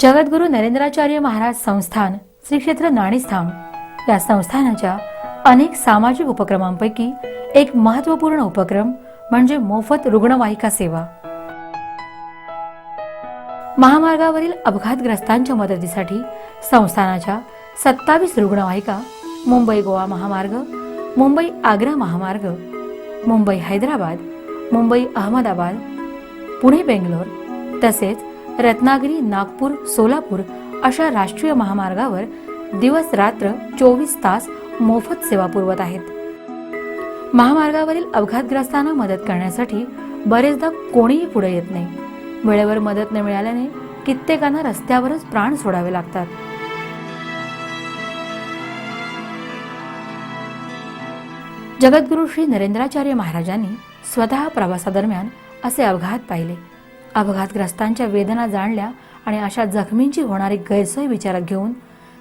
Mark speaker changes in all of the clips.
Speaker 1: जगद्गुरु नरेंद्राचार्य महाराज संस्थान श्री क्षेत्र नाणीस्थान या संस्थानाच्या अनेक सामाजिक उपक्रमांपैकी एक महत्त्वपूर्ण उपक्रम म्हणजे मोफत रुग्णवाहिका सेवा. महामार्गावरील अपघातग्रस्तांच्या मदतीसाठी संस्थानाच्या सत्तावीस रुग्णवाहिका मुंबई गोवा महामार्ग मुंबई आग्रा महामार्ग मुंबई हैदराबाद मुंबई अहमदाबाद पुणे बेंगलोर तसेच रत्नागिरी नागपूर सोलापूर अशा राष्ट्रीय महामार्गावर दिवस रात्र चोवीस तास मोफत सेवा पुरवत आहेत. महामार्गावरील अपघातग्रस्तांना मदत करण्यासाठी बरेचदा कोणीही पुढे येत नाही. वेळेवर मदत न मिळाल्याने कित्येकांना रस्त्यावरच प्राण सोडावे लागतात. जगद्गुरू श्री नरेंद्राचार्य महाराजांनी स्वतः प्रवासादरम्यान असे अपघात पाहिले. अपघातग्रस्तांच्या वेदना जाणल्या आणि अशा जखमींची होणारी गैरसोय विचारात घेऊन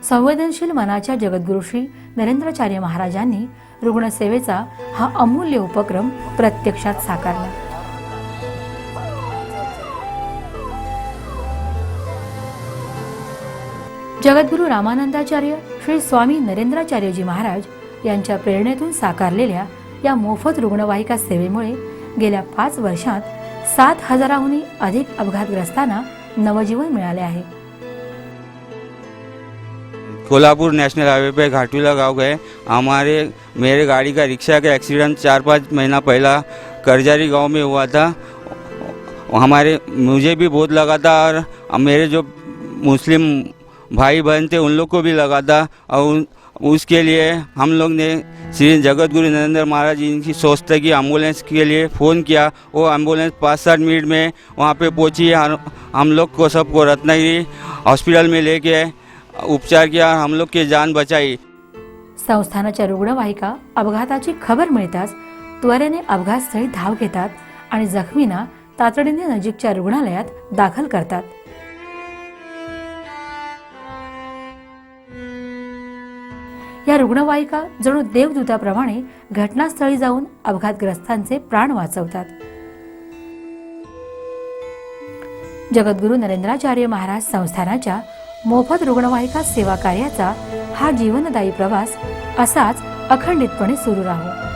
Speaker 1: संवेदनशील मनाच्या जगद्गुरू श्री नरेंद्राचार्य महाराजांनी रुग्णसेवेचा हा अमूल्य उपक्रम प्रत्यक्षात साकारला. जगद्गुरू रामानंदाचार्य श्री स्वामी नरेंद्राचार्यजी महाराज यांच्या प्रेरणेतून साकारलेल्या या मोफत रुग्णवाहिका सेवेमुळे गेल्या पाच वर्षात सात हजाराहूनही अधिक अपघातग्रस्तांना नवजीवन मिळाले आहे.
Speaker 2: कोल्हापुर नेशनल हाईवे पे घाटूला गांव गए. हमारे मेरे गाड़ी का रिक्शा का एक्सीडेंट चार पाँच महीना पहला करजारी गांव में हुआ था। हमारे मुझे भी बहुत लगा था और मेरे जो मुस्लिम भाई बहन थे उन लोग को भी लगा था। और उसके लिए हम लोग ने श्री जगत गुरु नरेंद्र महाराज जी की एम्बुलेंस के लिए फ़ोन किया। वो एम्बुलेंस पाँच सात मिनट में वहाँ पे पहुँची हम लोग को सबको रत्नागिरी हॉस्पिटल में लेके उपचार किया। हम लोग की जान बचाई।
Speaker 1: संस्थानाच्या रुग्णवाहिका अपघाताची खबर मिळताच त्वरेने अपघातस्थळी धाव घेतात आणि जखमींना तातडीने नजीकच्या रुग्णालयात दाखल करतात. या रुग्णवाहिका जणू देवदूताप्रमाणे घटनास्थळी जाऊन अपघातग्रस्तांचे प्राण वाचवतात. जगद्गुरू नरेंद्राचार्य महाराज संस्थानाच्या मोफत रुग्णवाहिका सेवा कार्याचा हा जीवनदायी प्रवास असाच अखंडितपणे सुरू राहू.